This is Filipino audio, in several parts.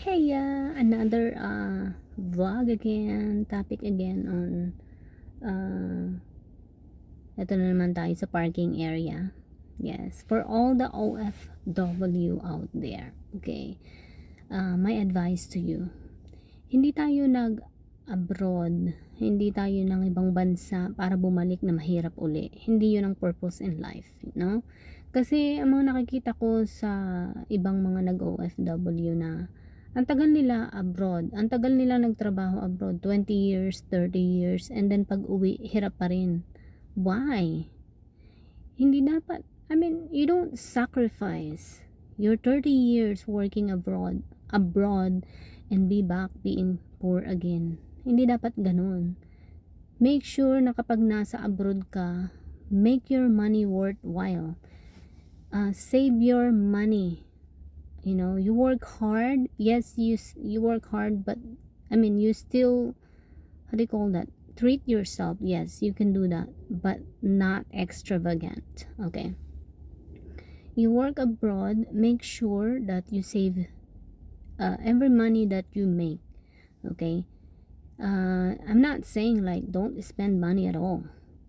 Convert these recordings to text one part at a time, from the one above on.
Hey, uh, another uh, vlog again, topic again on uh, ito na naman tayo sa parking area. Yes, for all the OFW out there, okay, uh, my advice to you, hindi tayo nag-abroad, hindi tayo ng ibang bansa para bumalik na mahirap uli. Hindi yun ang purpose in life, no? Kasi ang mga nakikita ko sa ibang mga nag-OFW na ang tagal nila abroad, ang tagal nila nagtrabaho abroad, 20 years, 30 years, and then pag uwi, hirap pa rin. Why? Hindi dapat, I mean, you don't sacrifice your 30 years working abroad, abroad, and be back being poor again. Hindi dapat ganun. Make sure na kapag nasa abroad ka, make your money worthwhile. Uh, save your money you know you work hard. Yes you you work hard but i mean you still how do you call that? Treat yourself. Yes you can do that but not extravagant. Okay. You work abroad make sure that you save uh, every money that you make. Okay? Uh, i'm not saying like don't spend money at all.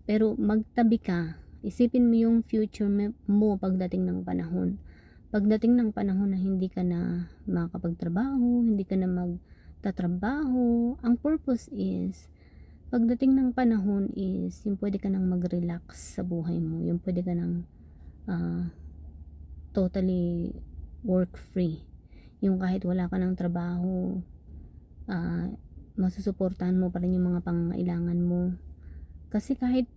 Pero magtabi ka. Isipin mo yung future mo pagdating ng panahon pagdating ng panahon na hindi ka na makakapagtrabaho, hindi ka na magtatrabaho, ang purpose is, pagdating ng panahon is, yung pwede ka nang mag-relax sa buhay mo, yung pwede ka nang uh, totally work free. Yung kahit wala ka ng trabaho, uh, masusuportahan mo pa rin yung mga pangangailangan mo. Kasi kahit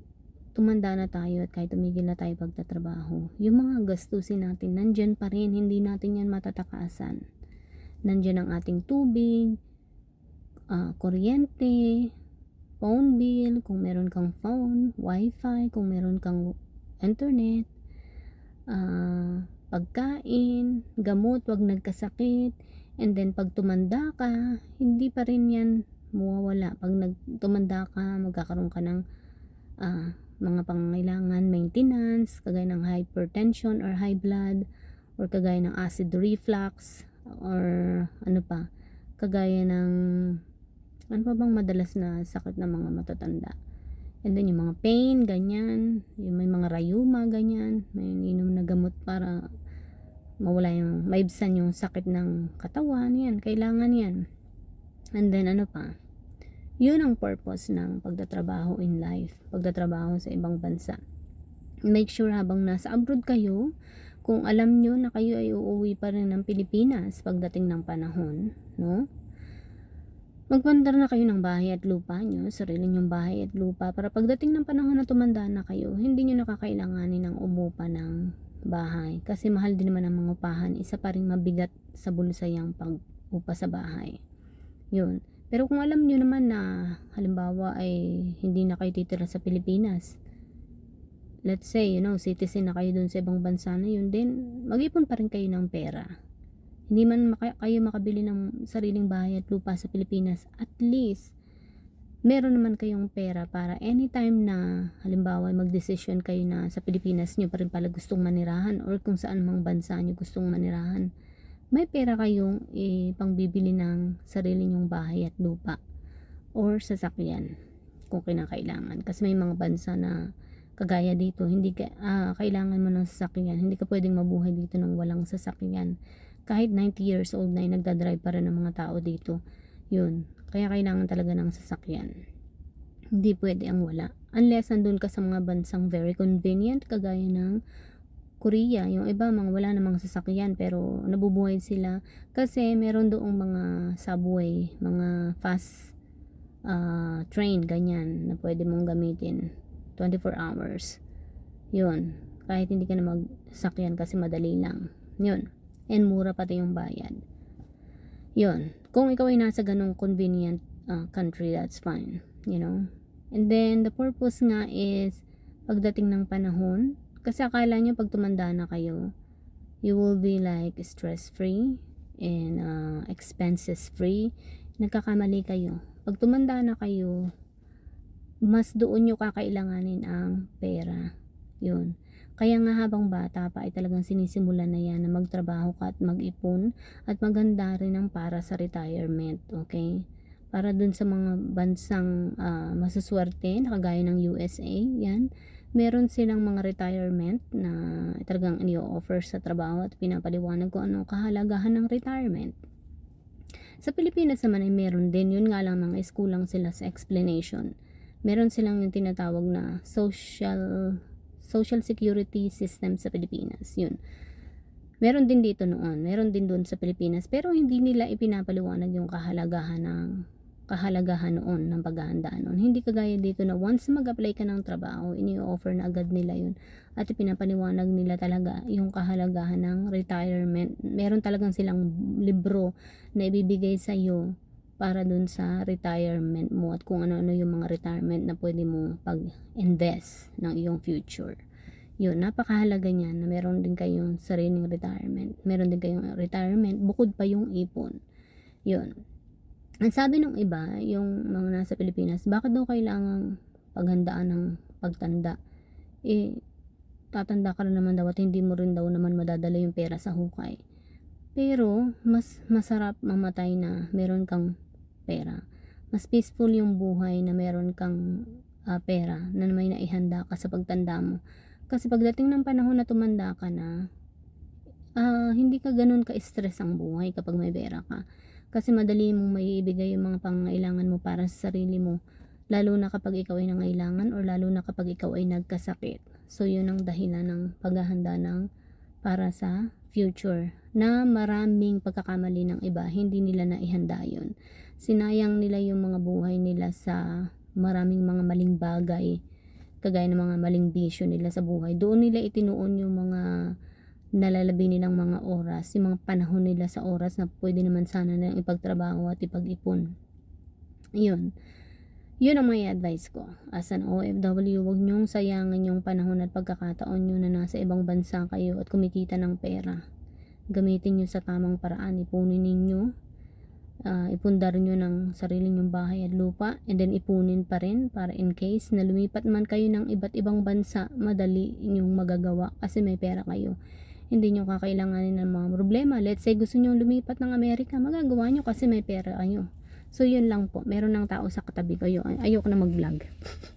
tumanda na tayo at kahit tumigil na tayo pagtatrabaho, yung mga gastusin natin, nandyan pa rin, hindi natin yan matatakaasan. Nandyan ang ating tubig, uh, kuryente, phone bill, kung meron kang phone, wifi, kung meron kang internet, uh, pagkain, gamot, wag nagkasakit, and then pag tumanda ka, hindi pa rin yan mawawala. Pag nagtumanda ka, magkakaroon ka ng uh, mga pangangailangan maintenance, kagaya ng hypertension or high blood, or kagaya ng acid reflux, or ano pa, kagaya ng ano pa bang madalas na sakit ng mga matatanda. And then yung mga pain, ganyan, yung may mga rayuma, ganyan, may inom na gamot para mawala yung, maibsan yung sakit ng katawan, yan, kailangan yan. And then ano pa, yun ang purpose ng pagtatrabaho in life, pagtatrabaho sa ibang bansa. Make sure habang nasa abroad kayo, kung alam nyo na kayo ay uuwi pa rin ng Pilipinas pagdating ng panahon, no? Magpandar na kayo ng bahay at lupa nyo, sarili nyong bahay at lupa, para pagdating ng panahon na tumanda na kayo, hindi nyo nakakailanganin ng umupa ng bahay. Kasi mahal din naman ang mga upahan, isa pa rin mabigat sa bulusayang pag-upa sa bahay. Yun. Pero kung alam nyo naman na halimbawa ay hindi na kayo titira sa Pilipinas, let's say, you know, citizen na kayo dun sa ibang bansa na yun, then mag-ipon pa rin kayo ng pera. Hindi man maka- kayo makabili ng sariling bahay at lupa sa Pilipinas, at least, meron naman kayong pera para anytime na halimbawa mag-decision kayo na sa Pilipinas nyo pa rin pala gustong manirahan or kung saan mang bansa nyo gustong manirahan may pera kayong eh, pangbibili ng sarili nyong bahay at lupa or sasakyan kung kinakailangan. Kasi may mga bansa na kagaya dito, hindi ka, ah, kailangan mo ng sasakyan. Hindi ka pwedeng mabuhay dito ng walang sasakyan. Kahit 90 years old na, nagdadrive pa rin ng mga tao dito. Yun. Kaya kailangan talaga ng sasakyan. Hindi pwede ang wala. Unless andun ka sa mga bansang very convenient, kagaya ng Korea, yung iba mga wala namang sasakyan pero nabubuhay sila kasi meron doong mga subway, mga fast uh, train, ganyan na pwede mong gamitin 24 hours. Yun. Kahit hindi ka na magsakyan kasi madali lang. Yun. And mura pati yung bayad. Yun. Kung ikaw ay nasa ganong convenient uh, country, that's fine. You know? And then, the purpose nga is, pagdating ng panahon, kasi akala nyo pag tumanda na kayo, you will be like stress free and uh, expenses free. Nagkakamali kayo. Pag tumanda na kayo, mas doon nyo kakailanganin ang pera. Yun. Kaya nga habang bata pa ay talagang sinisimulan na yan na magtrabaho ka at mag-ipon at maganda rin ang para sa retirement, okay? Para dun sa mga bansang ah, masuswerte na kagaya ng USA, yan, meron silang mga retirement na talagang i-offer sa trabaho at pinapaliwanag kung ano kahalagahan ng retirement. Sa Pilipinas naman ay meron din, yun nga lang mga iskulang sila sa explanation. Meron silang yung tinatawag na social social security system sa Pilipinas. Yun. Meron din dito noon, meron din doon sa Pilipinas, pero hindi nila ipinapaliwanag yung kahalagahan ng kahalagahan noon ng paghahandaan noon. Hindi kagaya dito na once mag-apply ka ng trabaho, ini-offer na agad nila yun at ipinapaliwanag nila talaga yung kahalagahan ng retirement. Meron talagang silang libro na ibibigay sa iyo para dun sa retirement mo at kung ano-ano yung mga retirement na pwede mo pag-invest ng iyong future. Yun, napakahalaga niyan na meron din kayong sariling retirement. Meron din kayong retirement bukod pa yung ipon. Yun. Ang sabi ng iba, yung mga nasa Pilipinas, bakit daw kailangang paghandaan ng pagtanda? Eh, tatanda ka rin naman daw at hindi mo rin daw naman madadala yung pera sa hukay. Pero, mas masarap mamatay na meron kang pera. Mas peaceful yung buhay na meron kang ah, pera na may naihanda ka sa pagtanda mo. Kasi pagdating ng panahon na tumanda ka na, ah, hindi ka ganun ka-stress ang buhay kapag may pera ka. Kasi madali mong may ibigay yung mga pangailangan mo para sa sarili mo. Lalo na kapag ikaw ay nangailangan or lalo na kapag ikaw ay nagkasakit. So, yun ang dahilan ng paghahanda ng para sa future na maraming pagkakamali ng iba, hindi nila naihanda yun. Sinayang nila yung mga buhay nila sa maraming mga maling bagay, kagaya ng mga maling bisyo nila sa buhay. Doon nila itinuon yung mga nalalabi nilang mga oras, yung mga panahon nila sa oras na pwede naman sana nilang ipagtrabaho at ipag-ipon. Yun. Yun ang may advice ko. As an OFW, huwag niyong sayangin yung panahon at pagkakataon nyo na nasa ibang bansa kayo at kumikita ng pera. Gamitin nyo sa tamang paraan. Ipunin ninyo. Uh, ipundar nyo ng sarili nyong bahay at lupa. And then ipunin pa rin para in case na lumipat man kayo ng iba't ibang bansa, madali inyong magagawa kasi may pera kayo. Hindi nyo kakailanganin ng mga problema. Let's say gusto nyo lumipat ng Amerika, magagawa nyo kasi may pera kayo. So, yun lang po. Meron ng tao sa katabi ko. Ayoko na mag-vlog.